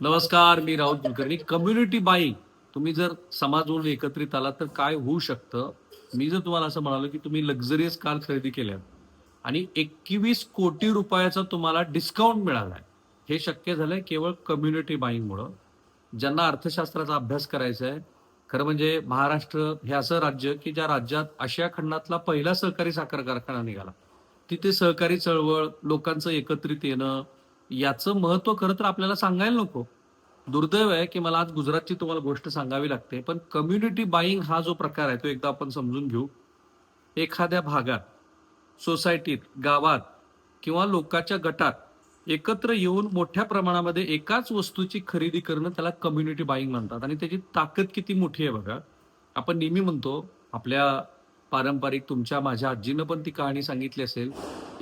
नमस्कार मी Rahul Kulkarni. Community buying तुम्ही जर समाजवरून एकत्रित आलात तर काय होऊ शकतं? मी जर तुम्हाला असं म्हणालो की तुम्ही लक्झरियस कार खरेदी केल्या आणि एकवीस कोटी रुपयाचा तुम्हाला डिस्काउंट मिळालाय. हे शक्य झालंय केवळ कम्युनिटी बाईंगमुळं ज्यांना अर्थशास्त्राचा अभ्यास करायचा आहे खरं म्हणजे महाराष्ट्र हे असं राज्य की ज्या राज्यात आशिया खंडातला पहिला सहकारी साखर कारखाना निघाला. तिथे सहकारी चळवळ लोकांचं एकत्रित येणं याचं महत्त्व खरं तर आपल्याला सांगायला नको. दुर्दैव आहे की मला आज गुजरातची तुम्हाला गोष्ट सांगावी लागते पण कम्युनिटी बाईंग हा जो प्रकार आहे तो एकदा आपण समजून घेऊ. एखाद्या भागात सोसायटीत गावात किंवा लोकांच्या गटात एकत्र येऊन मोठ्या प्रमाणामध्ये एकाच वस्तूची खरेदी करणं त्याला कम्युनिटी बाईंग म्हणतात. आणि त्याची ताकद किती मोठी आहे बघा. आपण नेहमी म्हणतो आपल्या पारंपरिक तुमच्या माझ्या आजीनं पण ती कहाणी सांगितली असेल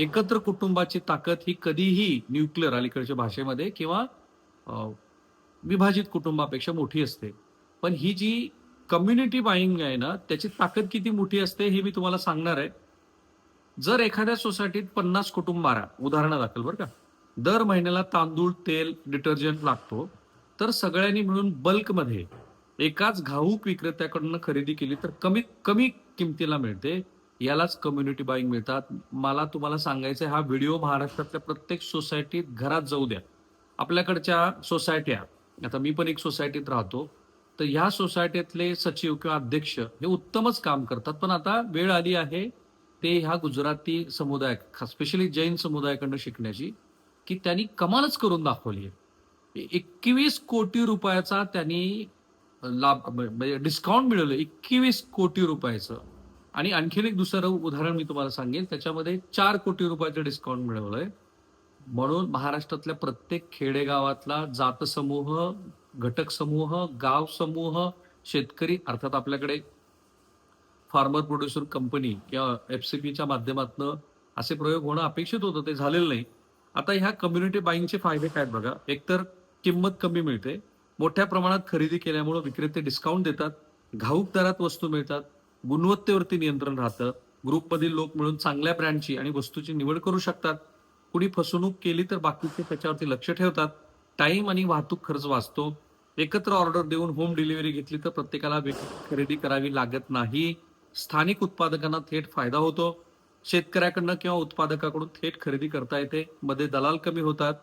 एकत्र कुटुंबाची ताकद ही कधीही न्यूक्लिअर अलीकडच्या भाषेमध्ये किंवा विभाजित कुटुंबापेक्षा मोठी असते. पण ही जी कम्युनिटी बाईंग आहे ना त्याची ताकद किती मोठी असते हे मी तुम्हाला सांगणार आहे. जर एखाद्या सोसायटीत पन्नास कुटुंब आरा उदाहरण दाखल बरं का. दर महिन्याला तांदूळ तेल डिटर्जंट लागतो. तर सगळ्यांनी मिळून बल्कमध्ये एकाच घाऊक विक्रेत्याकडून खरेदी केली तर कमीत कमी किमतीला मिळते. यालाच कम्युनिटी बाईंग मिळतात. मला तुम्हाला सांगायचं हा व्हिडिओ महाराष्ट्रातल्या प्रत्येक सोसायटीत घरात जाऊ द्या. आपल्याकडच्या सोसायट्या आता मी पण एक सोसायटीत राहतो. तर ह्या सोसायटीतले सचिव किंवा अध्यक्ष हे उत्तमच काम करतात. पण आता वेळ आली आहे ते ह्या गुजराती समुदाय स्पेशली जैन समुदायाकडनं शिकण्याची की त्यांनी कमालच करून दाखवली आहे एकवीस कोटी रुपयाचा त्यांनी लाभ म्हणजे डिस्काउंट मिळवलं. एकवीस कोटी रुपयाचं. आणि आणखीन एक दुसरं उदाहरण मी तुम्हाला सांगेन. त्याच्यामध्ये चार कोटी रुपयाचं डिस्काउंट मिळवलंय. म्हणून महाराष्ट्रातल्या प्रत्येक खेडेगावातला जात समूह घटक समूह गाव समूह शेतकरी अर्थात आपल्याकडे फार्मर प्रोड्युसर कंपनी किंवा एफसीपीच्या माध्यमातून असे प्रयोग होणं अपेक्षित होतं. ते झालेलं नाही. आता ह्या कम्युनिटी बाईंगचे फायदे काय आहेत बघा. एकतर किंमत कमी मिळते. मोठ्या प्रमाणात खरेदी केल्यामुळे विक्रेते डिस्काउंट देतात. घाऊक दरात वस्तू मिळतात. गुणवत्तेवरती नियंत्रण राहतं. ग्रुपमधील लोक मिळून चांगल्या ब्रँडची आणि वस्तूची निवड करू शकतात. कुणी फसवणूक केली तर बाकीचे त्याच्यावरती लक्ष ठेवतात. टाइम आणि वाहतूक खर्च वाचतो. एकत्र ऑर्डर देऊन होम डिलिव्हरी घेतली तर प्रत्येकाला खरेदी करावी लागत नाही. स्थानिक उत्पादकांना थेट फायदा होतो. शेतकऱ्याकडनं किंवा उत्पादकाकडून थेट खरेदी करता येते. मध्ये दलाल कमी होतात.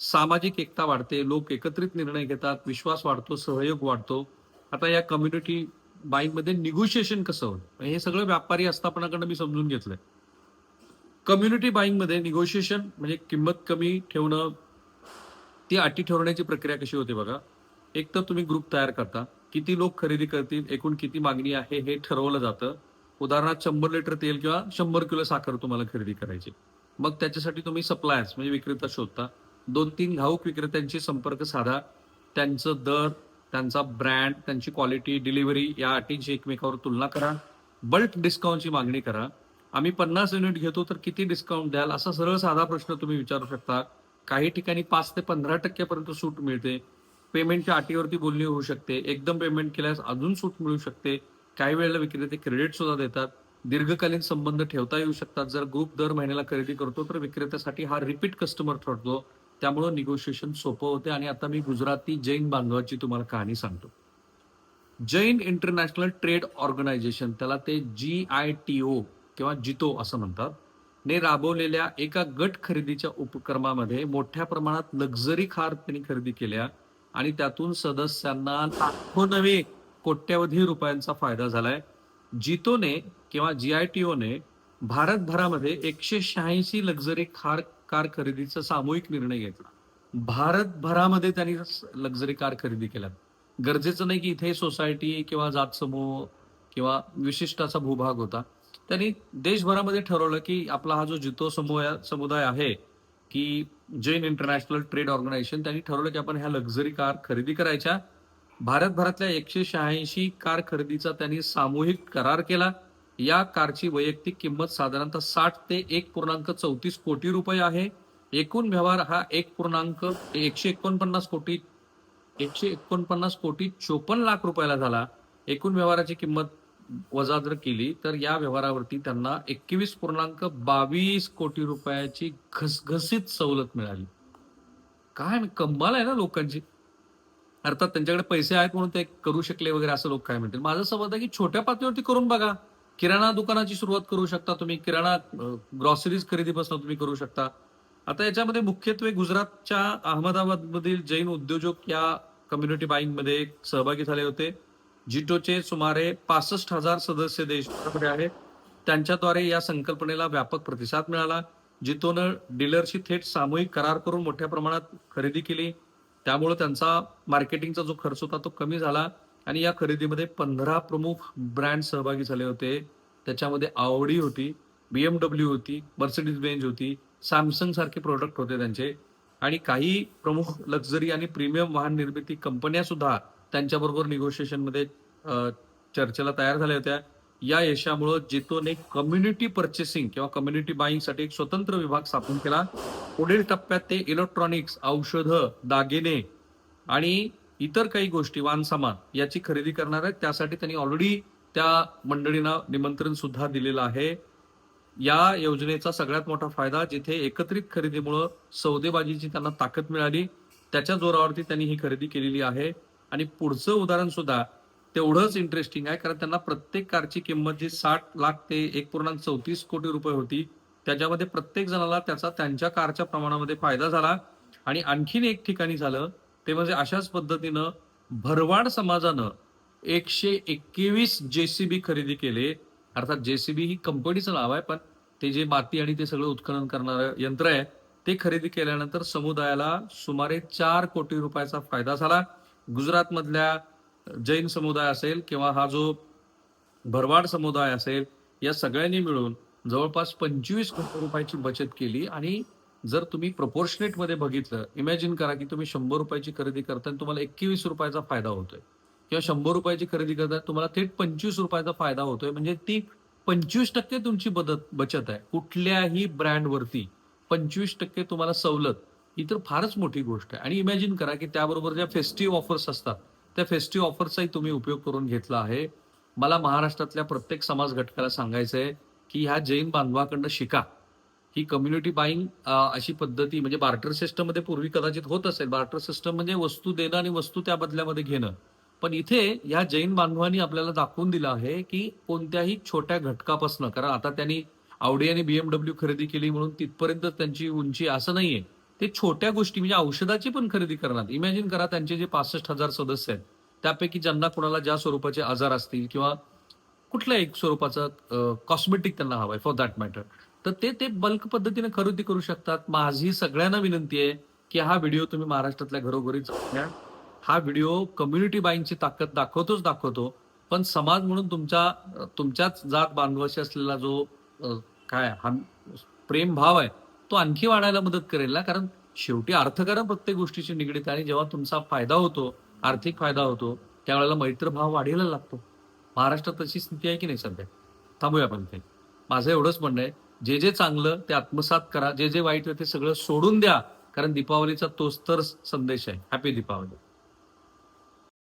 सामाजिक एकता वाढते. लोक एकत्रित निर्णय घेतात. विश्वास वाढतो. सहयोग वाढतो. आता या कम्युनिटी बाईंगमध्ये निगोशिएशन कसं होतं म्हणजे हे सगळं व्यापारी आस्थापनाकडनं मी समजून घेतलंय. कम्युनिटी बाईंगमध्ये निगोशिएशन म्हणजे किंमत कमी ठेवणं ती अटी ठरवण्याची प्रक्रिया कशी होते बघा. एक तर तुम्ही ग्रुप तयार करता. किती लोक खरेदी करतील एकूण किती मागणी आहे हे ठरवलं जातं. उदाहरणार्थ शंभर लिटर तेल किंवा शंभर किलो साखर तुम्हाला खरेदी करायची. मग त्याच्यासाठी तुम्ही सप्लायर्स म्हणजे विक्रेता शोधता. दोन तीन घाऊक विक्रेत्यांशी संपर्क साधा. त्यांचं दर त्यांचा ब्रँड त्यांची क्वालिटी डिलिव्हरी या अटींची एकमेकावर तुलना करा. बल्क डिस्काउंटची मागणी करा. आम्ही पन्नास युनिट घेतो तर किती डिस्काउंट द्याल? असा सरळ साधा प्रश्न तुम्ही विचारू शकता. काही ठिकाणी पाच ते पंधरा टक्क्यापर्यंत सूट मिळते. पेमेंटच्या अटीवरती बोलणी होऊ शकते. एकदम पेमेंट केल्यास अजून सूट मिळू शकते. काही वेळेला विक्रेते क्रेडिट सुद्धा देतात. दीर्घकालीन संबंध ठेवता येऊ शकतात. जर ग्रुप दर महिन्याला खरेदी करतो तर विक्रेत्यासाठी हा रिपीट कस्टमर ठरतो. त्यामुळं निगोशिएशन सोपं होते. आणि आता मी गुजराती जैन बांधवाची तुम्हाला कहाणी सांगतो. जैन इंटरनॅशनल ट्रेड ऑर्गनायझेशन त्याला ते जी आय टी ओ किंवा जितो असं म्हणतात. ने राबवलेल्या एका गट खरेदीच्या उपक्रमामध्ये मोठ्या प्रमाणात लक्झरी कार त्यांनी खरेदी केल्या. आणि त्यातून सदस्यांना लाखो नवे कोट्यवधी रुपयांचा फायदा झालाय. जितोने किंवा जी आय टी ओने भारतभरामध्ये एकशे शहाऐंशी लक्झरी कार कार खरेदीचा सामूहिक निर्णय घेतला. भारतभरामध्ये त्यांनी लक्झरी कार खरेदी केल्या गरजेचं नाही की इथे सोसायटी किंवा जात समूह किंवा विशिष्ट असा भूभाग होता. त्यांनी देशभरामध्ये ठरवलं की आपला हा जो जितो समूह समुदाय आहे की जैन इंटरनॅशनल ट्रेड ऑर्गनायझेशन त्यांनी ठरवलं की आपण ह्या लक्झरी कार खरेदी करायच्या. भारतभरातल्या एकशे शहाऐंशी कार खरेदीचा त्यांनी सामूहिक करार केला. या कारची वैयक्तिक किंमत साधारणतः साठ ते एक पूर्णांक चौतीस कोटी रुपये आहे. एकूण व्यवहार हा एक पूर्णांक एकशे एकोणपन्नास कोटी एकशे एकोणपन्नास कोटी चोपन्न लाख रुपयाला झाला. एकूण व्यवहाराची किंमत वजा जर केली तर या व्यवहारावरती त्यांना एकवीस पूर्णांक बावीस कोटी रुपयाची घसघसीत सवलत मिळाली. काय कंबाल आहे ना लोकांची. अर्थात त्यांच्याकडे पैसे आहेत म्हणून ते करू शकले वगैरे असं लोक काय म्हणतील. माझं समज आहे की छोट्या पातळीवरती करून बघा. किराणा दुकानाची सुरुवात करू शकता तुम्ही किराणा ग्रॉसरीज खरेदीपासून तुम्ही करू शकता. आता याच्यामध्ये मुख्यत्वे गुजरातच्या अहमदाबाद मधील जैन उद्योजक या कम्युनिटी बाईंगमध्ये सहभागी झाले होते. जिटोचे सुमारे पासष्ट हजार सदस्य देशामध्ये आहेत. त्यांच्याद्वारे या संकल्पनेला व्यापक प्रतिसाद मिळाला. जितोनं डीलरशी थेट सामूहिक करार करून मोठ्या प्रमाणात खरेदी केली. त्यामुळे त्यांचा मार्केटिंगचा जो खर्च होता तो कमी झाला. आणि या खरेदीमध्ये पंधरा प्रमुख ब्रँड सहभागी झाले होते. त्याच्यामध्ये आवडी होती बीएमडब्ल्यू होती मर्सिडीज बेंज होती सॅमसंग सारखे प्रोडक्ट होते त्यांचे. आणि काही प्रमुख लक्झरी आणि प्रीमियम वाहन निर्मिती कंपन्या सुद्धा त्यांच्याबरोबर निगोशिएशनमध्ये चर्चेला तयार झाल्या होत्या. या यशामुळं जितोने कम्युनिटी पर्चेसिंग किंवा कम्युनिटी बाईंगसाठी एक स्वतंत्र विभाग स्थापन केला. पुढील टप्प्यात ते इलेक्ट्रॉनिक्स औषधं दागिने आणि इतर काही गोष्टी वाहनसामान याची खरेदी करणार आहेत. त्यासाठी त्यांनी ऑलरेडी त्या मंडळींना निमंत्रण सुद्धा दिलेलं आहे. या योजनेचा सगळ्यात मोठा फायदा जिथे एकत्रित खरेदीमुळं सौदेबाजीची त्यांना ताकद मिळाली त्याच्या जोरावरती त्यांनी ही खरेदी केलेली आहे. आणि पुढचं उदाहरण सुद्धा तेवढंच इंटरेस्टिंग आहे कारण त्यांना प्रत्येक कारची किंमत जी साठ लाख ते एक पूर्णांक चौतीस कोटी रुपये होती त्याच्यामध्ये प्रत्येक जणाला त्याचा त्यांच्या कारच्या प्रमाणामध्ये फायदा झाला. आणि आणखीन एक ठिकाणी झालं ते म्हणजे अशाच पद्धतीनं भरवाड समाजानं एकशे एकवीस जेसीबी खरेदी केले. अर्थात जेसीबी ही कंपनीचं नाव आहे पण ते जे माती आणि ते सगळं उत्खनन करणारं यंत्र आहे ते खरेदी केल्यानंतर समुदायाला सुमारे चार कोटी रुपयाचा फायदा झाला. गुजरातमधल्या जैन समुदाय असेल किंवा हा जो भरवाड समुदाय असेल या सगळ्यांनी मिळून जवळपास पंचवीस कोटी रुपयाची बचत केली आणि जर तुम्ही प्रपोर्शनेटमध्ये बघितलं इमॅजिन करा की तुम्ही शंभर रुपयाची खरेदी करताय आणि तुम्हाला एकवीस रुपयाचा फायदा होतोय. किंवा शंभर रुपयाची खरेदी करताय तुम्हाला थेट पंचवीस रुपयाचा फायदा होतोय. म्हणजे ती पंचवीस टक्के तुमची बदत बचत आहे. कुठल्याही ब्रँडवरती पंचवीस टक्के तुम्हाला सवलत ही तर फारच मोठी गोष्ट आहे. आणि इमॅजिन करा की त्याबरोबर ज्या फेस्टिव्ह ऑफर्स असतात त्या फेस्टिव्ह ऑफर्सचाही तुम्ही उपयोग करून घेतला आहे. मला महाराष्ट्रातल्या प्रत्येक समाज घटकाला सांगायचं आहे की ह्या जैन बांधवाकडनं शिका. ही कम्युनिटी बाईंग अशी पद्धती म्हणजे बार्टर सिस्टममध्ये पूर्वी कदाचित होत असेल. बार्टर सिस्टम म्हणजे वस्तू देणं आणि वस्तू त्या बदल्यामध्ये घेणं. पण इथे या जैन बांधवांनी आपल्याला दाखवून दिलं आहे की कोणत्याही छोट्या घटकापासून कारण आता त्यांनी आवडी आणि बीएमडब्ल्यू खरेदी केली म्हणून तिथपर्यंत त्यांची उंची असं नाहीये. ते छोट्या गोष्टी म्हणजे औषधाची पण खरेदी करणार. इमॅजिन करा त्यांचे जे पासष्ट हजार सदस्य आहेत त्यापैकी ज्यांना कोणाला ज्या स्वरूपाचे आजार असतील किंवा कुठल्या एक स्वरूपाचं कॉस्मेटिक त्यांना हवाय फॉर दॅट मॅटर तर ते ते बल्क पद्धतीने खरेदी करू शकतात. माझी सगळ्यांना विनंती आहे की हा व्हिडिओ तुम्ही महाराष्ट्रातल्या घरोघरी घ्या हा व्हिडिओ कम्युनिटी बाईंगची ताकद दाखवतोच दाखवतो. पण समाज म्हणून तुमच्या तुमच्याच जात बांधवाशी असलेला जो काय हा प्रेम भाव आहे तो आणखी वाढायला मदत करेल ना? कारण शेवटी अर्थकारण प्रत्येक गोष्टीशी निगडीत आणि जेव्हा तुमचा फायदा होतो आर्थिक फायदा होतो त्यावेळेला मैत्रभाव वाढायला लागतो. महाराष्ट्रात तशी स्थिती आहे की नाही सध्या? थांबूया आपण ते माझं एवढंच म्हणणं आहे. जे जे चांगलं ते आत्मसात करा जे जे वाईट आहे ते सगळं सोडून द्या. कारण दीपावलीचा तोच तर संदेश आहे. हॅपी दीपावली.